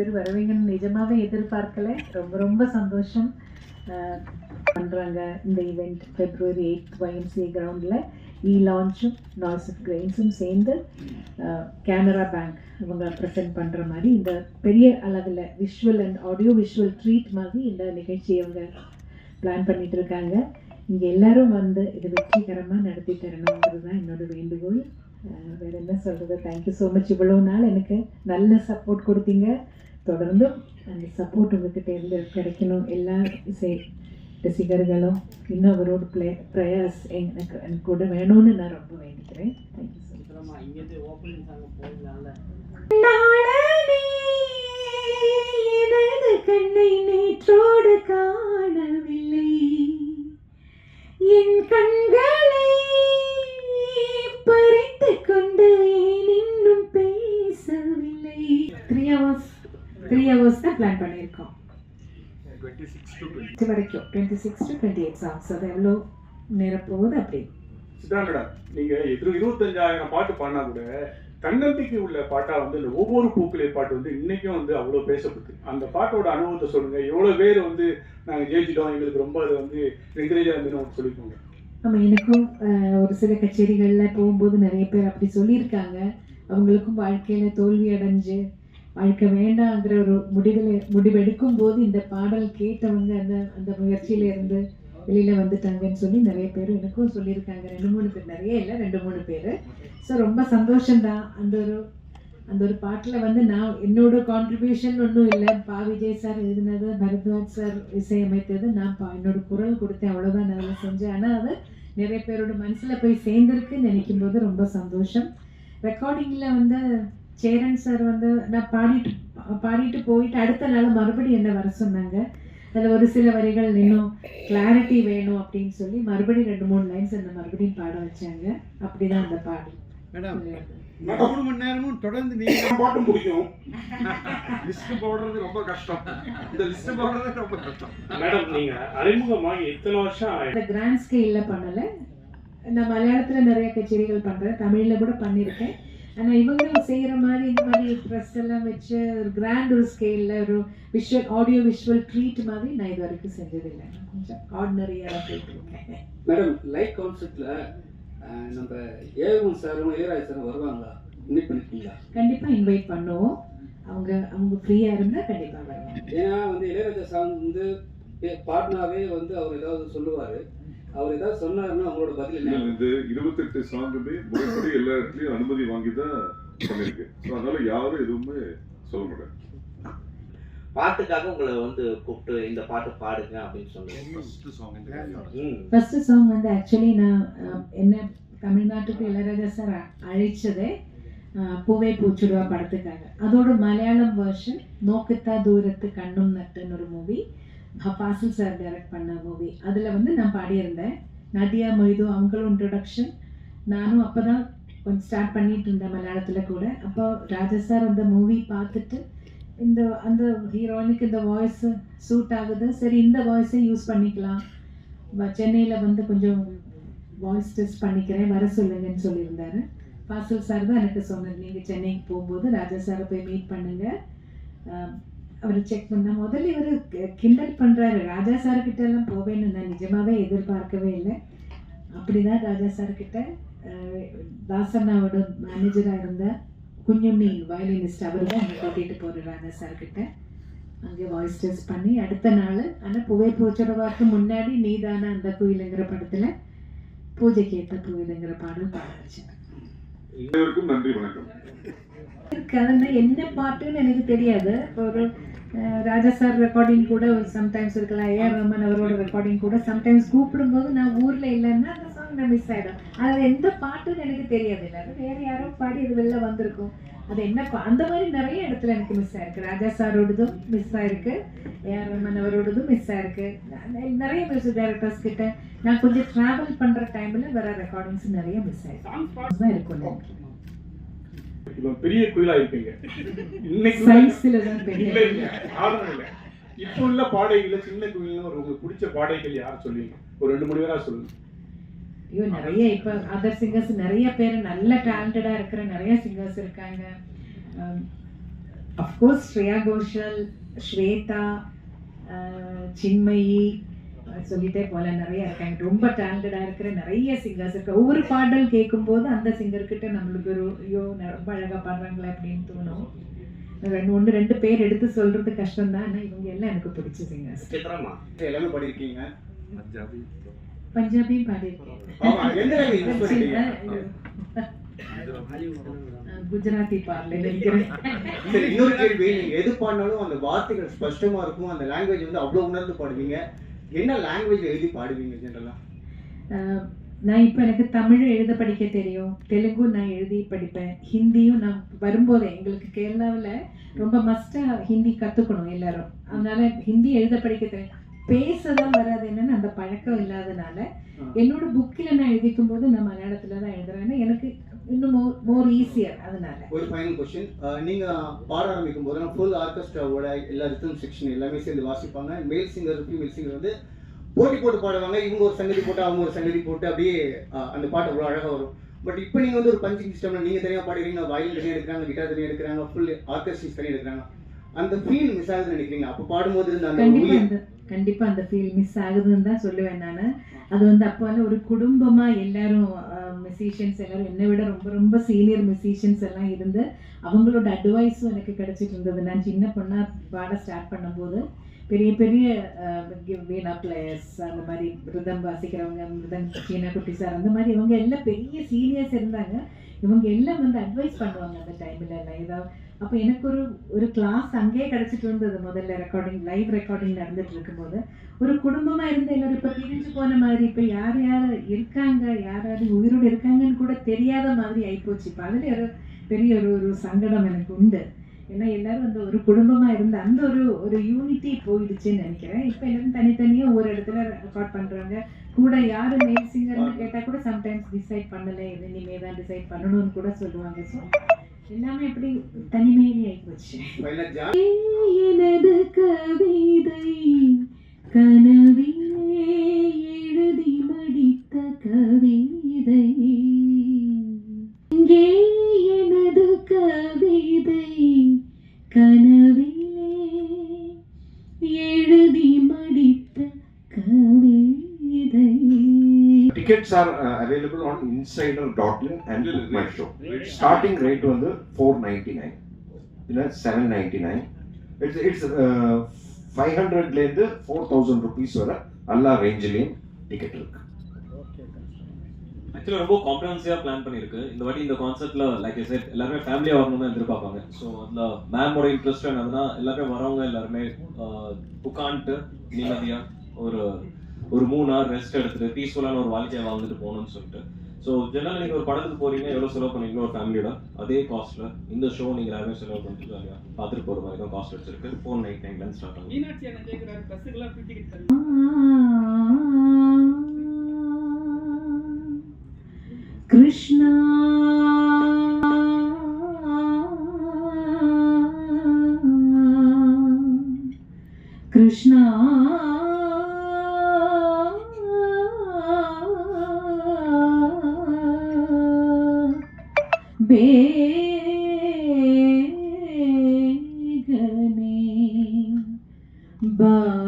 பேர் வருவீங்கன்னு நிஜமாவே எதிர்பார்க்கல. ரொம்ப ரொம்ப சந்தோஷம். பண்ணுறாங்க இந்த ஈவெண்ட் ஃபெப்ரவரி எயிட் ஒய்எம்சிஏ கிரவுண்டில் இ லான்ச்சும் நாய்ஸ் ஆஃப் கிரெயின்ஸும் சேர்ந்து கேனரா பேங்க் இவங்க ப்ரெசென்ட் பண்ணுற மாதிரி இந்த பெரிய அளவில் visual and audio visual treat மாதிரி இந்த நிகழ்ச்சியை அவங்க பிளான் பண்ணிட்டு இருக்காங்க. இங்கே எல்லாரும் வந்து இது வெற்றிகரமாக நடத்தி தரணுங்கிறது தான் என்னோட வேண்டுகோள். வேறு வேற என்ன சொல்கிறது தேங்க்யூ ஸோ மச் இவ்வளோ நாள் எனக்கு நல்ல சப்போர்ட் கொடுத்தீங்க. தொடர்ந்து அந்த சப்போர்ட் உங்ககிட்ட இருந்து கிடைக்கணும். எல்லா இசை ரசிகர்களும் இன்னும் அவரோட ப்ளே ப்ரேயர்ஸ் எனக்கு எனக்கு கூட வேணும்னு நான் ரொம்ப வேண்டிக்கிறேன். தேங்க்யூ அப்புறமா இங்கேருந்து ஓப்பனிங் சாங் போயிடலாம்ல எனது கண்ணை நேற்றோடு காணவில்லை. என் கண்களை பிளான் பண்ணியிருக்கோம். வரைக்கும் twenty six to twenty eight songs அது எவ்வளோ நேரம் போகுது அப்படி? சித்ரா மேடம் நீங்க எதிரும் இருபத்தஞ்சாயிரம் பாட்டு பாடினா கூட தன்னம்பிக்கை உள்ள பாட்டா வந்து இந்த ஒவ்வொரு பூக்களே பாட்டு வந்து இன்னைக்கும் வந்து அவ்வளவு பேசப்படுது அந்த பாட்டோட அனுபவத்தை சொல்லுங்க. எவ்வளவு பேர் வந்து நாங்க ஜெயிச்சிட்டோம். எங்களுக்கு ரொம்ப அது வந்து என்கரேஜா இருந்துன்னு சொல்லிக்கோங்க. நம்ம எனக்கும் ஒரு சில கச்சேரிகளில் போகும்போது நிறைய பேர் அப்படி சொல்லியிருக்காங்க. அவங்களுக்கும் வாழ்க்கையில் தோல்வி அடைஞ்சு வாழ்க்கை வேண்டாங்கிற ஒரு முடிவில் முடிவெடுக்கும் போது இந்த பாடல் கேட்டவங்க அந்த அந்த முயற்சியில இருந்து வெளியில வந்துட்டாங்கன்னு சொல்லி நிறைய பேர் எனக்கும் சொல்லியிருக்காங்க. ரெண்டு மூணு பேர் நிறைய இல்லை ரெண்டு மூணு பேர். ஸோ ரொம்ப சந்தோஷம்தான். அந்த ஒரு அந்த ஒரு பாட்டில் வந்து நான் என்னோட கான்ட்ரிபியூஷன் ஒன்றும் இல்லை. பா விஜய் சார் எழுதினது பரத்வாஜ் சார் இசையமைத்தது நான் பா என்னோட குரல் கொடுத்தேன் அவ்வளோதான் நான் அதில் செஞ்சேன். ஆனால் அது நிறைய பேரோட மனசில் போய் சேர்ந்துருக்குன்னு நினைக்கும் போது ரொம்ப சந்தோஷம். ரெக்கார்டிங்கில் வந்து சேரன் சார் வந்து நான் பாடிட்டு பாடிட்டு போயிட்டு அடுத்த நாள் மறுபடியும் என்ன வர சொன்னாங்க? அதில் ஒரு சில வரிகள் இன்னும் கிளாரிட்டி வேணும் அப்படின்னு சொல்லி மறுபடியும் ரெண்டு மூணு லைன்ஸ் என்ன மறுபடியும் பாட வச்சாங்க. அப்படிதான் அந்த பாடல். மேடம். மூணு மணி நேரமும் தொடர்ந்து நீங்க பாட்டும் பிடிக்கும். லிஸ்ட் போடுறது ரொம்ப கஷ்டம். இந்த லிஸ்ட் போடுறது ரொம்ப கஷ்டம். மேடம் நீங்க அறிமுகமாகி எத்தனை வருஷம்? இந்த கிராண்ட் ஸ்கேலில் பண்ணலை. நான் மலையாளத்தில் நிறைய கச்சேரிகள் பண்ணுறேன் தமிழில் கூட பண்ணியிருக்கேன். ஆனால் இவங்க செய்கிற மாதிரி இந்த மாதிரி ட்ரெஸ் எல்லாம் வச்சு ஒரு கிராண்ட் ஒரு ஸ்கேலில் ஒரு விஷுவல் ஆடியோ விஷுவல் ட்ரீட் மாதிரி நான் இது வரைக்கும் செஞ்சதில்லை. கொஞ்சம் ஆர்டினரியாக தான் போயிட்டு இருக்கேன். மேடம் லைவ் கான்சர்ட்ல நம்ம ஏவன் சாரும் இளையராஜ் சாரும் வருவாங்களா? இன்வைட் பண்ணிருக்கீங்களா? கண்டிப்பாக இன்வைட் பண்ணுவோம். அவங்க அவங்க ஃப்ரீயாக இருந்தால் கண்டிப்பாக வருவாங்க. ஏன்னா வந்து இளையராஜா சாங் வந்து பாடினாவே வந்து அவர் ஏதாவது சொல்லுவாரு. அவர் ஏதாவது சொன்னாருன்னா அவங்களோட பதில் இந்த இருபத்தெட்டு சாங்குமே முறைப்படி எல்லா இடத்துலயும் அனுமதி வாங்கி தான் பண்ணிருக்கு அதனால யாரும் எதுவுமே சொல்ல மாட்டாங்க பாட்டுக்காக உங்களை வந்து கூப்பிட்டு இந்த பாட்டு பாடுங்க அப்படின்னு சொன்னீங்க. ஃபர்ஸ்ட் சாங் வந்து ஆக்சுவலி நான் என்ன தமிழ்நாட்டுக்கு இளையராஜா சார் அழைச்சதே பூவே பூச்சுடுவா படத்துக்காக. அதோட மலையாளம் வேர்ஷன் நோக்கத்தா தூரத்து கண்ணும் நட்டுன்னு ஒரு மூவி ஃபாசில் சார் டைரக்ட் பண்ண மூவி அதில் வந்து நான் பாடியிருந்தேன். நதியா மொய்து அவங்களும் இன்ட்ரொடக்ஷன் நானும் அப்போ தான் கொஞ்சம் ஸ்டார்ட் பண்ணிட்டு இருந்தேன் மலையாளத்தில் கூட. அப்போ ராஜா சார் அந்த மூவி பார்த்துட்டு இந்த அந்த ஹீரோயினுக்கு இந்த வாய்ஸ் சூட் ஆகுது. சரி இந்த வாய்ஸை யூஸ் பண்ணிக்கலாம். சென்னையில் வந்து கொஞ்சம் வாய்ஸ் டெஸ்ட் பண்ணிக்கிறேன். வர சொல்லுங்கன்னு சொல்லியிருந்தாரு. ஃபாசில் சார் தான் எனக்கு சொன்னது நீங்கள் சென்னைக்கு போகும்போது ராஜா சாரை போய் மீட் பண்ணுங்கள் அவர் செக் பண்ண முதல்ல இவர் கிண்டல் பண்ணுறாரு ராஜா சார் கிட்ட எல்லாம் போவேன்னு நான் நிஜமாவே எதிர்பார்க்கவே இல்லை. அப்படிதான் ராஜா சார் கிட்ட அஹ், தாசண்ணாவோட மேனேஜராக இருந்த குஞ்சுண்ணி வயலினிஸ்ட் அவர் தான் கூட்டிகிட்டு போகிற ராஜா சார் கிட்ட அங்கே வாய்ஸ் டெஸ்ட் பண்ணி அடுத்த நாள் ஆனால் புகை பூச்சடவாக்கு முன்னாடி நீதான அந்த கோயிலுங்கிற படத்தில் பூஜைக்கு ஏற்ற கோயிலுங்கிற பாடல் பாட வச்சேன் அனைவருக்கும் நன்றி வணக்கம். என்ன பாட்டுன்னு எனக்கு தெரியாது. ஒரு ராஜா சார் ரெக்கார்டிங் கூட சம்டைம்ஸ் இருக்கலாம். ஏஆர் ரமன் அவரோட ரெக்கார்டிங் கூட சம்டைம்ஸ் கூப்பிடும்போது நான் ஊரில் இல்லைன்னா அந்த சாங் நான் மிஸ் ஆகிடும் அது எந்த பாட்டுன்னு எனக்கு தெரியாது. இல்லை வேறு யாரோ பாடி அது வெளில வந்திருக்கும். அது என்ன அந்த மாதிரி நிறைய இடத்துல எனக்கு மிஸ் ஆயிருக்கு. ராஜா சாரோடதும் மிஸ் ஆயிருக்கு. ஏஆர் ரமன் அவரோடதும் மிஸ் ஆயிருக்கு. நிறைய மியூசிக் டைரக்டர்ஸ் கிட்ட நான் கொஞ்சம் ட்ராவல் பண்ணுற டைமில் வர ரெக்கார்டிங்ஸ் நிறைய மிஸ் ஆயிருக்கு. தான் இருக்கும் இவன் பெரிய குயிலா இருப்பீங்க. இன்னைக்கு சைஸில் தான் பெரிய. இல்ல இல்ல ஆர்வம் இல்ல. இப்போ உள்ள பாடகைகள சின்ன குயில்னு ஒரு உங்களுக்கு பிடிச்ச பாடகைகள் யார் சொல்லுவீங்க? ஒரு ரெண்டு மூணு பேரா சொல்லுங்க. ஐயோ நிறைய இப்போ அதர் சிங்கர்ஸ் நிறைய பேர் நல்ல டேலண்டடாக இருக்கிற நிறைய சிங்கர்ஸ் இருக்காங்க. அஃப்கோர்ஸ் ஸ்ரேயா கோஷல் ஸ்வேதா சின்மயி சொல்லிட்டே போல நிறைய இருக்காங்க ரொம்ப டேலண்டடாக இருக்கிற நிறைய சிங்கர்ஸ் இருக்கு. ஒவ்வொரு பாடல் கேட்கும்போது அந்த சிங்கர்கிட்ட நம்மளுக்கு ஐயோ ரொம்ப அழகாக பாடுறாங்களே அப்படின்னு தோணும். ரெண்டு ஒன்று ரெண்டு பேர் எடுத்து சொல்றது கஷ்டம் தான் ஆனால் இவங்க எல்லாம் எனக்கு பிடிச்ச சிங்கர்ஸ் எல்லாமே படிருக்கீங்க பஞ்சாபியும் பாடியிருக்கேன். குஜராத்தி பாடல இன்னொரு கேள்வி. நீங்க எது பாடினாலும் அந்த வார்த்தைகள் ஸ்பஷ்டமா இருக்கும். அந்த லாங்குவேஜ் வந்து அவ்வளவு உணர்ந்து பாடுவீங்க. என்ன லாங்குவேஜ்ல எழுதி பாடுவீங்க ஜென்ரலா நான் இப்போ எனக்கு தமிழ் எழுத படிக்க தெரியும். தெலுங்கு நான் எழுதி படிப்பேன். ஹிந்தியும் நான் வரும்போதே எங்களுக்கு கேரளாவில் ரொம்ப மஸ்ட்டாக ஹிந்தி கற்றுக்கணும் எல்லாரும். அதனால ஹிந்தி எழுத படிக்க தெரியும் பேச தான் வராது என்னன்னு அந்த பழக்கம் இல்லாதனால என்னோட புக்கில் நான் எழுதிக்கும் போது நான் மலையாளத்தில் தான் எழுதுறேன் எனக்கு இன்னும் மோர் ஈஸியர் அதனால. ஒரு ஃபைனல் கொஸ்டின் நீங்க பாட ஆரம்பிக்கும் போது ஃபுல் ஆர்கெஸ்ட்ராவோட எல்லா ரித்தம் செக்ஷன் எல்லாமே சேர்ந்து வாசிப்பாங்க. மேல் சிங்கர் ஃபீமேல் சிங்கர் வந்து போட்டி போட்டு பாடுவாங்க. இவங்க ஒரு சங்கதி போட்டு அவங்க ஒரு சங்கதி போட்டு அப்படியே அஹ், அந்த பாட்டு அவ்வளோ அழகா வரும். பட் இப்போ நீங்க வந்து ஒரு பஞ்சிங் சிஸ்டம்ல நீங்க தனியா பாடுறீங்க வயலின் தனியா எடுக்கிறாங்க கிட்டார் தனியா எடுக்கிறாங்க ஃபுல் ஆர்கெஸ்ட்ரிஸ் தனியா எடுக்கிறாங்க அந்த ஃபீல் மிஸ் ஆகுதுன்னு நினைக்கிறீங்க அப்போ பாடும்போது இருந்த அந்த கண்டிப்பா அந்த ஃபீல் மிஸ் ஆகுதுன்னு தான் சொல்லுவேன் நான். அது வந்து அப்போல ஒரு குடும்பமா எல்லாரும் மெசிஷியன்ஸ் எல்லாரும் என்னை விட ரொம்ப ரொம்ப சீனியர் மியூசிஷியன்ஸ் எல்லாம் இருந்து அவங்களோட அட்வைஸும் எனக்கு கிடைச்சிட்டு இருந்தது. நான் சின்ன பொண்ணாக பாட ஸ்டார்ட் பண்ணும்போது பெரிய பெரிய வீணா பிளேயர்ஸ் அந்த மாதிரி மிருதம் வாசிக்கிறவங்க மிருதம் சீனா குட்டி சார் அந்த மாதிரி இவங்க எல்லாம் பெரிய சீனியர்ஸ் இருந்தாங்க. இவங்க எல்லாம் வந்து அட்வைஸ் பண்ணுவாங்க அந்த டைமில் எல்லாம். ஏதாவது அப்போ எனக்கு ஒரு ஒரு கிளாஸ் அங்கேயே கிடச்சிட்டு இருந்தது முதல்ல ரெக்கார்டிங் லைவ் ரெக்கார்டிங் நடந்துட்டு இருக்கும்போது. ஒரு குடும்பமா இருந்து எல்லாரும் இப்போ பிரிஞ்சு போன மாதிரி இப்போ யார் யார் இருக்காங்க யார் உயிரோடு இருக்காங்கன்னு கூட தெரியாத மாதிரி ஆயிப்போச்சு. இப்போ அதில் ஒரு பெரிய ஒரு ஒரு சங்கடம் எனக்கு உண்டு. ஏன்னா எல்லாரும் வந்து ஒரு குடும்பமா இருந்த அந்த ஒரு ஒரு யூனிட்டி போயிடுச்சுன்னு நினைக்கிறேன். இப்போ எல்லாரும் தனித்தனியா ஒரு இடத்துல ரெக்கார்ட் பண்றாங்க கூட யாரு மெயின் சிங்கர்னு கேட்டா கூட சம்டைம்ஸ் டிசைட் பண்ணல. இது இனிமே தான் டிசைட் பண்ணணும்னு கூட சொல்லுவாங்க. ஸோ எல்லாமே அப்படி தனிமையிலே ஃபைனல் ஜா எனது கவிதை கனவிலே Tickets are uh, available on insider.in and book my show. Starting rate வந்து 499 இல்ல 799 இட்ஸ் இட்ஸ் ஃபைவ் ஹண்ட்ரட்லேருந்து ஃபோர் தௌசண்ட் ருபீஸ் வரை எல்லா ரேஞ்சிலையும் டிக்கெட் இருக்கு. ஆக்சுவலாக ரொம்ப காம்ப்ரஹென்சிவாக பிளான் பண்ணியிருக்கு இந்த வாட்டி இந்த கான்செப்ட்ல லைக் ஐ செட் எல்லாருமே ஃபேமிலியாக வரணும்னு தான் எதிர்பார்ப்பாங்க. ஸோ அதில் மேமோட இன்ட்ரெஸ்ட் என்னதுன்னா எல்லாருமே வரவங்க எல்லாருமே உட்காந்துட்டு நிம்மதியாக ஒரு ஒரு மூணு நாள் ரெஸ்ட் எடுத்துட்டு பீஸ்ஃபுல்லான ஒரு வாழ்க்கையை வாழ்ந்துட்டு போகணும்னு சொல்லிட்டு. ஸோ ஜெனரல் நீங்கள் ஒரு படத்துக்கு போறீங்க எவ்வளோ செலவு பண்ணுவீங்களோ ஒரு ஃபேமிலியோட அதே காஸ்ட்ல இந்த ஷோ நீங்கள் யாருமே செலவு பண்ணிட்டு ஜாலியாக பார்த்துட்டு போகிற மாதிரி தான் காஸ்ட் வச்சிருக்கு ஃபோர் நைட் நைன் ஸ்டார்ட் ஆகும் கிருஷ்ணா. கிருஷ்ணா. Bye.